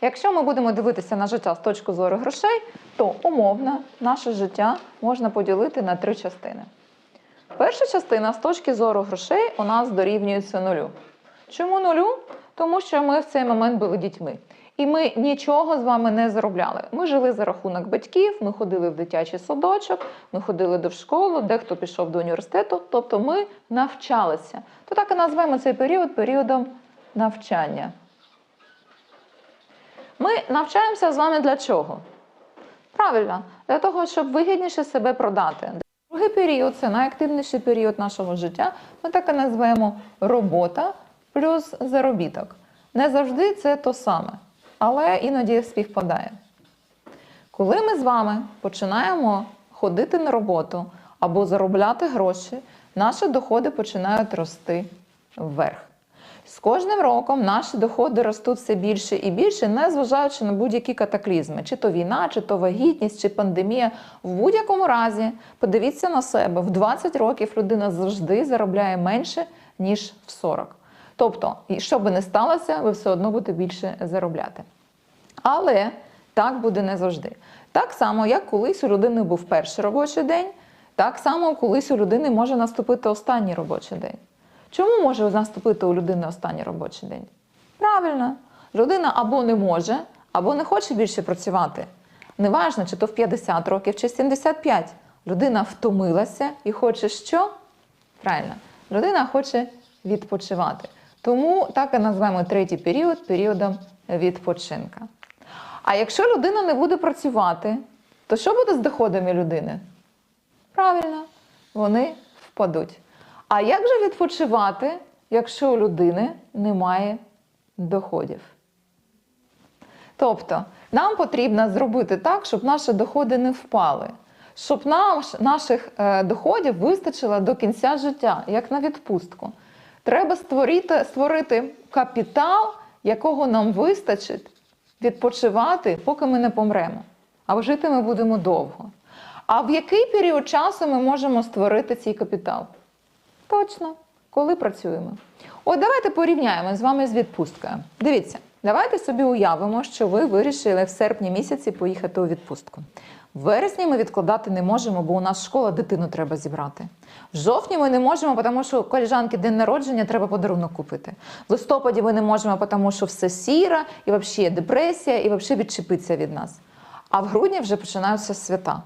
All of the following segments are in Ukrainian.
Якщо ми будемо дивитися на життя з точки зору грошей, то умовно наше життя можна поділити на три частини. Перша частина з точки зору грошей у нас дорівнюється нулю. Чому нулю? Тому що ми в цей момент були дітьми. І ми нічого з вами не заробляли. Ми жили за рахунок батьків, ми ходили в дитячий садочок, ми ходили до школи, дехто пішов до університету, тобто ми навчалися. То так і назвемо цей період періодом навчання. Ми навчаємося з вами для чого? Правильно, для того, щоб вигідніше себе продати. Другий період це найактивніший період нашого життя. Ми так і назвемо робота плюс заробіток. Не завжди це то саме, але іноді співпадає. Коли ми з вами починаємо ходити на роботу або заробляти гроші, наші доходи починають рости вверх. З кожним роком наші доходи ростуть все більше і більше, незважаючи на будь-які катаклізми, чи то війна, чи то вагітність, чи пандемія. В будь-якому разі, подивіться на себе, в 20 років людина завжди заробляє менше, ніж в 40. Тобто, що би не сталося, ви все одно будете більше заробляти. Але так буде не завжди. Так само, як колись у людини був перший робочий день, так само колись у людини може наступити останній робочий день. Чому може наступити у людини останній робочий день? Правильно, людина або не може, або не хоче більше працювати. Неважно, чи то в 50 років, чи 75. Людина втомилася і хоче що? Правильно, людина хоче відпочивати. Тому так і назвемо третій період періодом відпочинка. А якщо людина не буде працювати, то що буде з доходами людини? Правильно, вони впадуть. А як же відпочивати, якщо у людини немає доходів? Тобто, нам потрібно зробити так, щоб наші доходи не впали, щоб наш, наших е, доходів вистачило до кінця життя, як на відпустку. Треба створити, створити капітал, якого нам вистачить відпочивати, поки ми не помремо. А жити ми будемо довго. А в який період часу ми можемо створити цей капітал? Точно, коли працюємо. От давайте порівняємо з вами з відпусткою. Дивіться, давайте собі уявимо, що ви вирішили в серпні місяці поїхати у відпустку. В вересні ми відкладати не можемо, бо у нас школа дитину треба зібрати. В жовтні ми не можемо, тому що коліжанки день народження треба подарунок купити. В листопаді ми не можемо, тому що все сіра, і взагалі депресія, і взагалі відчепиться від нас. А в грудні вже починаються свята.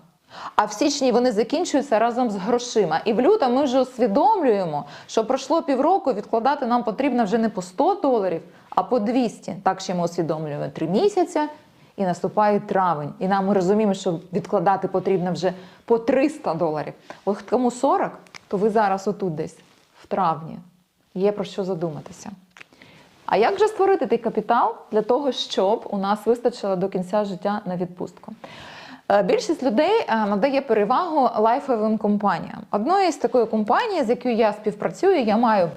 А в січні вони закінчуються разом з грошима. І в лютому ми вже усвідомлюємо, що пройшло півроку, відкладати нам потрібно вже не по 100 доларів, а по 200. Так ще ми усвідомлюємо три місяці, і наступає травень. І нам ми розуміємо, що відкладати потрібно вже по 300 доларів. От кому 40, то ви зараз отут десь, в травні. Є про що задуматися. А як же створити той капітал для того, щоб у нас вистачило до кінця життя на відпустку? Е, Більшість людей е, надає перевагу лайфовим компаніям. Одною з такої компанії, з якою я співпрацюю, я маю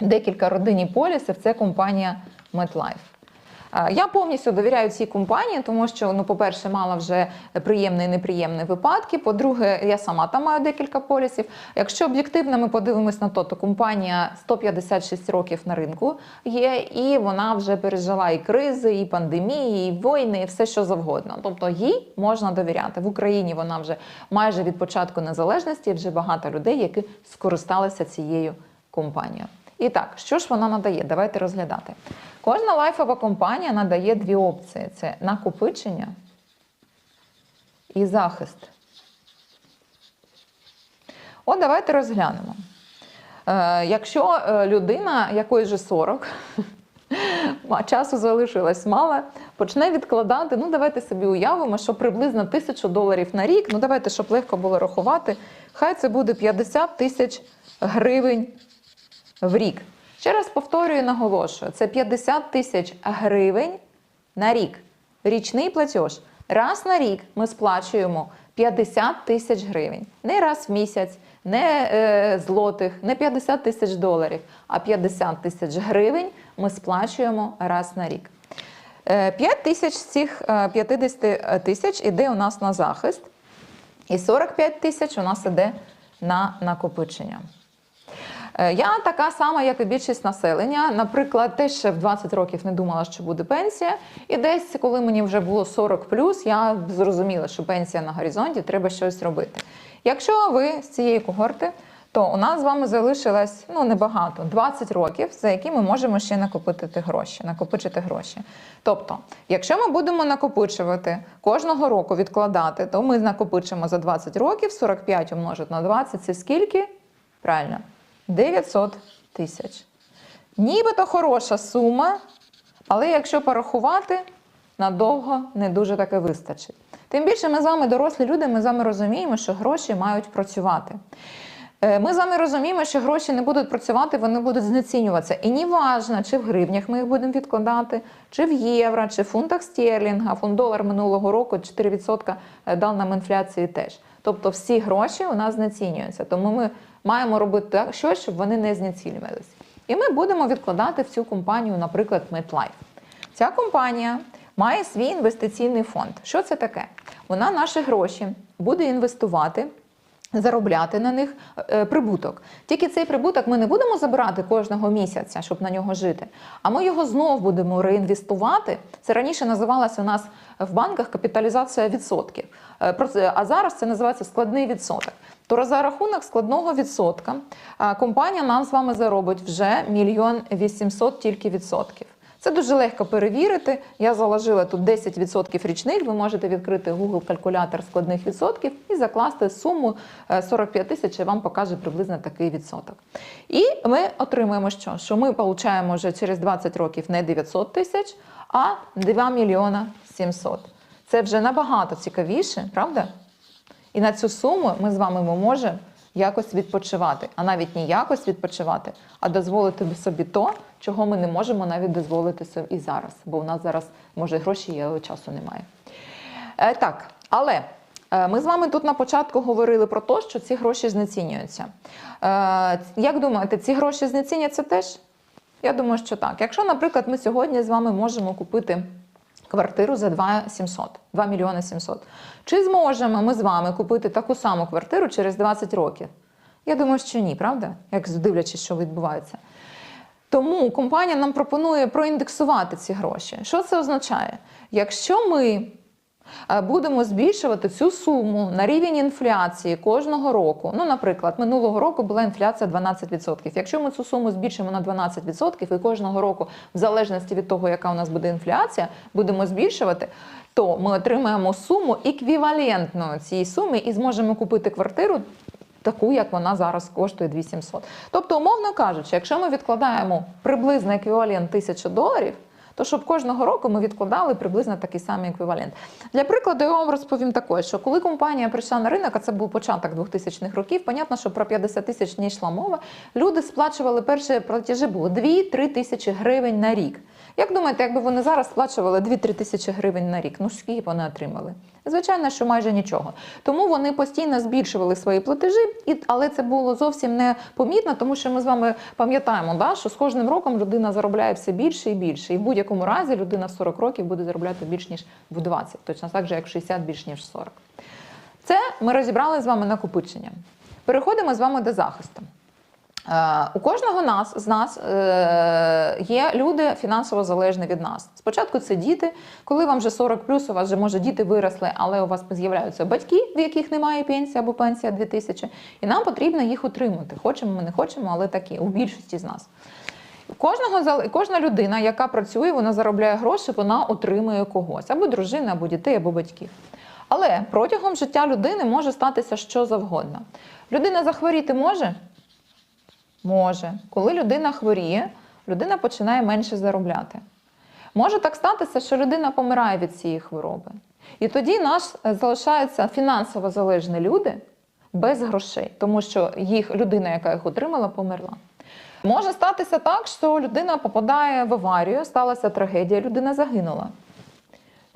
декілька родинні полісів. Це компанія MetLife. Е, Я повністю довіряю цій компанії, тому що, ну, по-перше, мала вже приємні і неприємні випадки. По-друге, я сама там маю декілька полісів. Якщо об'єктивно ми подивимось на то, то компанія 156 років на ринку є, і вона вже пережила і кризи, і пандемії, і війни, і все що завгодно. Тобто їй можна довіряти. В Україні вона вже майже від початку незалежності, вже багато людей, які скористалися цією компанією. І так, що ж вона надає? Давайте розглядати. Кожна лайфова компанія надає дві опції: це накопичення і захист. От давайте розглянемо. Е, якщо е, людина якої же 40, а часу залишилось мало, почне відкладати, ну давайте собі уявимо, що приблизно тисячу доларів на рік, ну давайте, щоб легко було рахувати, хай це буде 50 тисяч гривень в рік. Ще раз повторюю наголошую: це 50 тисяч гривень на рік. Річний платеж. Раз на рік ми сплачуємо 50 тисяч гривень. Не раз в місяць, не е, злотих, не 50 тисяч доларів, а 50 тисяч гривень ми сплачуємо раз на рік. Е, 5 тисяч з цих е, 50 тисяч іде у нас на захист, і 45 тисяч у нас іде на накопичення. Е, Я така сама, як і більшість населення. Наприклад, теж ще в 20 років не думала, що буде пенсія. І десь, коли мені вже було 40 я зрозуміла, що пенсія на горизонті, треба щось робити. Якщо ви з цієї когорти, то у нас з вами залишилось ну небагато 20 років, за які ми можемо ще накопити гроші. Накопичити гроші. Тобто, якщо ми будемо накопичувати кожного року відкладати, то ми накопичимо за 20 років 45 умножити на 20 це скільки? Правильно, 900 тисяч. Нібито хороша сума, але якщо порахувати, надовго не дуже таки вистачить. Тим більше ми з вами дорослі люди, ми з вами розуміємо, що гроші мають працювати. Е, Ми з вами розуміємо, що гроші не будуть працювати, вони будуть знецінюватися. І не важно, чи в гривнях ми їх будемо відкладати, чи в євро, чи в фунтах стерлінга. Фунт долар минулого року 4% дав нам інфляції теж. Тобто всі гроші у нас знецінюються. Тому ми маємо робити так, щось, щоб вони не знецінювалися. І ми будемо відкладати в цю компанію, наприклад, MetLife. Ця компанія має свій інвестиційний фонд. Що це таке? Вона наші гроші буде інвестувати. Заробляти на них е, прибуток. Тільки цей прибуток ми не будемо забирати кожного місяця, щоб на нього жити. А ми його знов будемо реінвестувати. Це раніше називалося у нас в банках капіталізація відсотків. Е, А зараз це називається складний відсоток. То за рахунок складного відсотка компанія нам з вами заробить вже мільйон вісімсот тільки відсотків. Це дуже легко перевірити. Я заложила тут 10% річних. Ви можете відкрити Google калькулятор складних відсотків і закласти суму е, 45 тисяч, і вам покаже приблизно такий відсоток. І ми отримуємо що? Що ми отримуємо вже через 20 років не 900 тисяч, а 2 мільйона 700. Це вже набагато цікавіше, правда? І на цю суму ми з вами можемо якось відпочивати, а навіть не якось відпочивати, а дозволити собі то, чого ми не можемо навіть дозволити собі і зараз, бо у нас зараз може гроші є, але часу немає. Е, так, але е, ми з вами тут на початку говорили про те, що ці гроші знецінюються. Е, як думаєте, ці гроші знеціняться теж? Я думаю, що так. Якщо, наприклад, ми сьогодні з вами можемо купити квартиру за 2 700, 2 мільйони 700. Чи зможемо ми з вами купити таку саму квартиру через 20 років? Я думаю, що ні, правда? Як дивлячись, що відбувається. Тому компанія нам пропонує проіндексувати ці гроші. Що це означає? Якщо ми будемо збільшувати цю суму на рівень інфляції кожного року, ну, наприклад, минулого року була інфляція 12%. Якщо ми цю суму збільшимо на 12% і кожного року, в залежності від того, яка у нас буде інфляція, будемо збільшувати, то ми отримаємо суму еквівалентну цій сумі і зможемо купити квартиру таку, як вона зараз коштує 2700. Тобто, умовно кажучи, якщо ми відкладаємо приблизно еквівалент 1000 доларів, то щоб кожного року ми відкладали приблизно такий самий еквівалент. Для прикладу, я вам розповім також, що коли компанія прийшла на ринок, а це був початок 2000-х років, понятно, що про 50 тисяч не йшла мова. Люди сплачували перші платежі було 2-3 тисячі гривень на рік. Як думаєте, якби вони зараз сплачували 2-3 тисячі гривень на рік, ну скільки б вони отримали? Звичайно, що майже нічого. Тому вони постійно збільшували свої платежі, і, але це було зовсім не помітно, тому що ми з вами пам'ятаємо, да, що з кожним роком людина заробляє все більше і більше. І в будь-якому разі людина в 40 років буде заробляти більш ніж в 20, точно так же, як в 60 більш ніж в 40. Це ми розібрали з вами накопичення. Переходимо з вами до захисту. Е, У кожного нас з нас е, є люди фінансово залежні від нас. Спочатку це діти. Коли вам вже 40 плюс, у вас вже може діти виросли, але у вас з'являються батьки, в яких немає пенсії або пенсія 2000, і нам потрібно їх утримати. Хочемо ми не хочемо, але такі у більшості з нас. Кожного кожна людина, яка працює, вона заробляє гроші, вона отримує когось або дружини, або дітей, або батьків. Але протягом життя людини може статися що завгодно. Людина захворіти може? Може. Коли людина хворіє, людина починає менше заробляти. Може так статися, що людина помирає від цієї хвороби. І тоді нас е, залишаються фінансово залежні люди без грошей, тому що їх людина, яка їх отримала, померла. Може статися так, що людина попадає в аварію, сталася трагедія, людина загинула.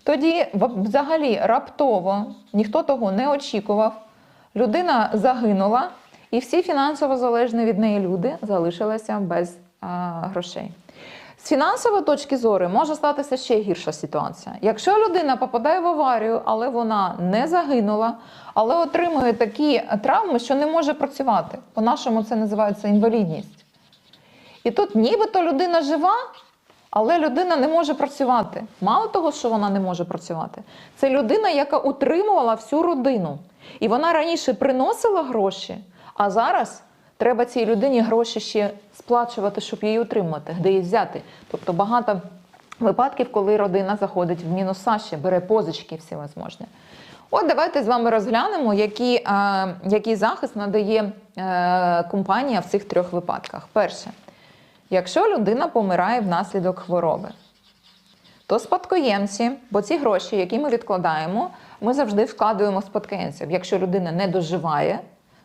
Тоді взагалі раптово ніхто того не очікував. Людина загинула, і всі фінансово залежні від неї люди залишилися без а, грошей. З фінансової точки зору може статися ще гірша ситуація. Якщо людина попадає в аварію, але вона не загинула, але отримує такі травми, що не може працювати. По-нашому це називається інвалідність. І тут нібито людина жива, але людина не може працювати. Мало того, що вона не може працювати, це людина, яка утримувала всю родину. І вона раніше приносила гроші, а зараз треба цій людині гроші ще сплачувати, щоб її утримати, де її взяти. Тобто багато випадків, коли родина заходить в мінуса ще, бере позички всі всевозможні. От давайте з вами розглянемо, який, е, який захист надає е, компанія в цих трьох випадках. Перше, якщо людина помирає внаслідок хвороби, то спадкоємці, бо ці гроші, які ми відкладаємо, ми завжди вкладаємо спадкоємців. Якщо людина не доживає,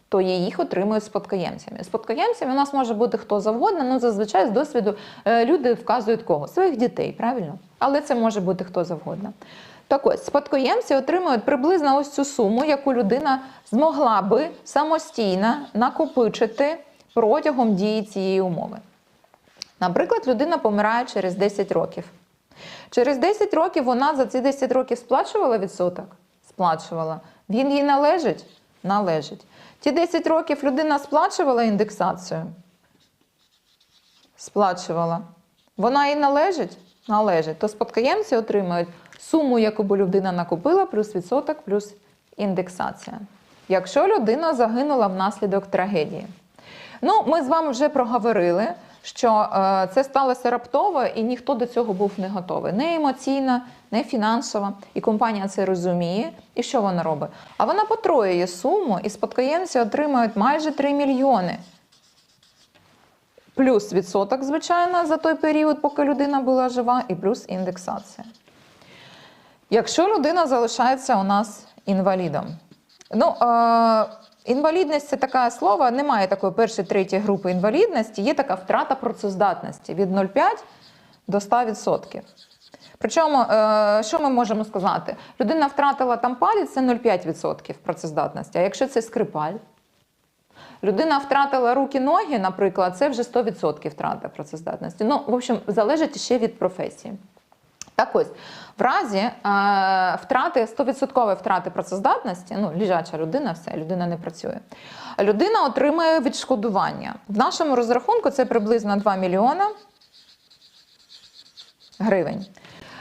то їх отримують спадкоємцями. Спадкоємцями у нас може бути хто завгодно, але зазвичай з досвіду е, люди вказують кого? Своїх дітей, правильно? Але це може бути хто завгодно. Так ось, спадкоємці отримують приблизно ось цю суму, яку людина змогла би самостійно накопичити протягом дії цієї умови. Наприклад, людина помирає через 10 років. Через 10 років вона за ці 10 років сплачувала відсоток? Сплачувала. Він їй належить? Належить. Ті 10 років людина сплачувала індексацію? Сплачувала. Вона їй належить? Належить. То спадкоємці отримають суму, яку б людина накупила, плюс відсоток, плюс індексація. Якщо людина загинула внаслідок трагедії. Ну, ми з вами вже проговорили, що е, це сталося раптово, і ніхто до цього був не готовий. Не емоційно, не фінансово. І компанія це розуміє. І що вона робить? А вона потроює суму, і спадкоємці отримують майже 3 мільйони. Плюс відсоток, звичайно, за той період, поки людина була жива, і плюс індексація. Якщо людина залишається у нас інвалідом, ну е, інвалідність це таке слово, немає такої першої, третьої групи інвалідності, є така втрата працездатності від 0,5 до 100%. Причому, е, що ми можемо сказати? Людина втратила там палець, це 0,5% працездатності. А якщо це скрипаль, людина втратила руки, ноги, наприклад, це вже 100% втрата працездатності. Ну, в общем, залежить ще від професії. Так ось, в разі е, втрати 100% втрати працездатності, ну, лежача людина, все, людина не працює. Людина отримує відшкодування. В нашому розрахунку це приблизно 2 мільйона гривень.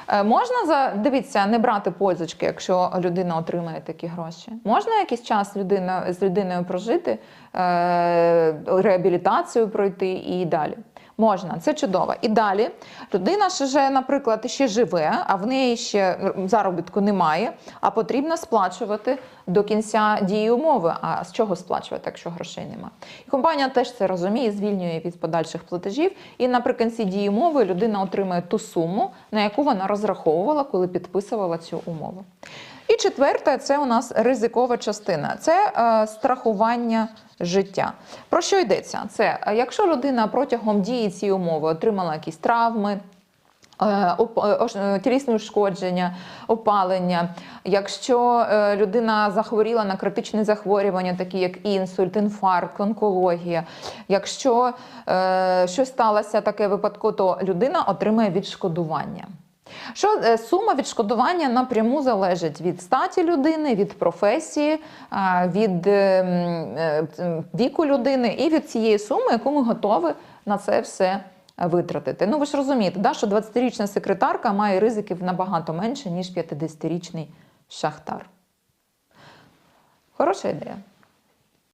Е, Можна дивіться, не брати позички, якщо людина отримає такі гроші. Можна якийсь час людина з людиною прожити, е, реабілітацію пройти і далі. Можна, це чудово. І далі людина вже, наприклад, ще живе, а в неї ще заробітку немає, а потрібно сплачувати до кінця дії умови. А з чого сплачувати, якщо грошей немає? І компанія теж це розуміє, звільнює від подальших платежів. І наприкінці дії умови людина отримує ту суму, на яку вона розраховувала, коли підписувала цю умову. І четверте, це у нас ризикова частина. Це е, страхування життя. Про що йдеться? Це е, якщо людина протягом дії цієї умови отримала якісь травми. е, е, Тілісні ушкодження, опалення. Якщо людина захворіла на критичні захворювання, такі як інсульт, інфаркт, онкологія, якщо щось сталося таке випадку, то людина отримає відшкодування. Що е, сума відшкодування напряму залежить від статі людини, від професії, від е, м, е, м, віку людини і від цієї суми, яку ми готові на це все витратити. Ну ви ж розумієте, да, що 20-річна секретарка має ризиків набагато менше, ніж 50-річний шахтар. Хороша ідея.